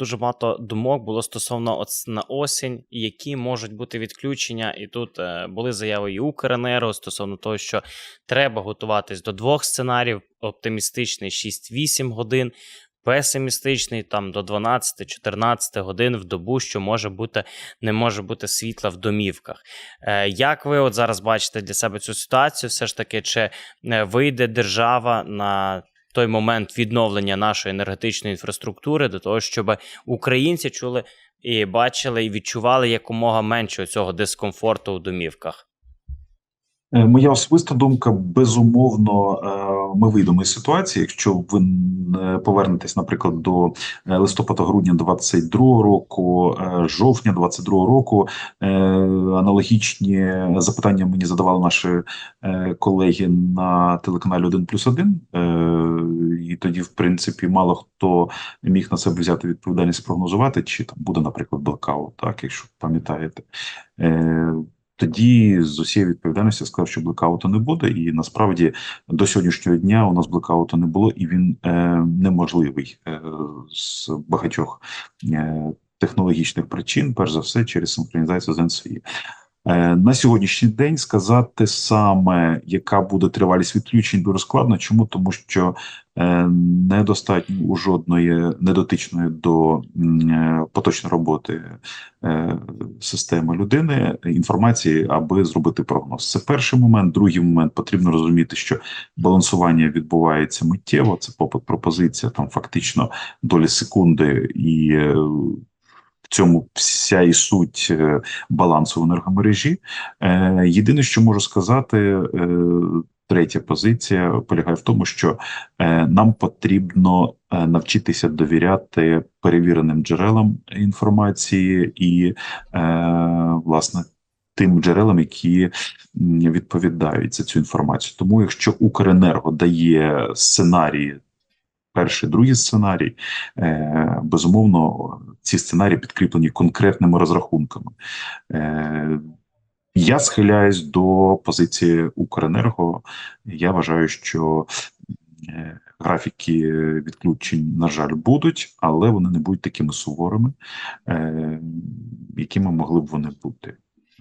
дуже багато думок було стосовно на осінь, які можуть бути відключення. І тут е, були заяви і Укренерго стосовно того, що треба готуватись до двох сценаріїв: оптимістичний 6-8 годин, песимістичний там до 12-14 годин в добу, що може бути, не може бути світла в домівках. Е, як ви от зараз бачите для себе цю ситуацію? Все ж таки, чи е, вийде держава на той момент відновлення нашої енергетичної інфраструктури до того, щоб українці чули і бачили і відчували якомога менше цього дискомфорту у домівках? Е, Моя особиста думка, безумовно, е, ми вийдемо із ситуації. Якщо ви е, повернетесь, наприклад, до е, листопада-грудня 22 року, е, жовтня 22 року, аналогічні запитання мені задавали наші колеги на телеканалі 1 плюс 1. І тоді, в принципі, мало хто міг на себе взяти відповідальність прогнозувати, чи там буде, наприклад, блокаут, так, якщо пам'ятаєте. Тоді з усією відповідальністю я сказав, що блекауту не буде, і насправді до сьогоднішнього дня у нас блекауту не було, і він е, неможливий е, з багатьох е, технологічних причин, перш за все, через синхронізацію з НСІ. Е, На сьогоднішній день сказати саме, яка буде тривалість відключень, дуже складно. Чому? Тому що е, недостатньо у жодної недотичної до е, поточної роботи системи людини інформації, аби зробити прогноз. Це перший момент. Другий момент потрібно розуміти, що балансування відбувається миттєво. Це попит пропозиція, там фактично долі секунди, і цьому вся і суть е, балансу в енергомережі. Е, Єдине, що можу сказати, е, третя позиція полягає в тому, що нам потрібно навчитися довіряти перевіреним джерелам інформації і, власне, тим джерелам, які відповідають за цю інформацію. Тому, якщо Укренерго дає сценарії. Перший, другий сценарій, безумовно, ці сценарії підкріплені конкретними розрахунками. Е, я схиляюсь до позиції Укренерго. Я вважаю, що е, графіки відключень, на жаль, будуть, але вони не будуть такими суворими, е, якими могли б вони бути.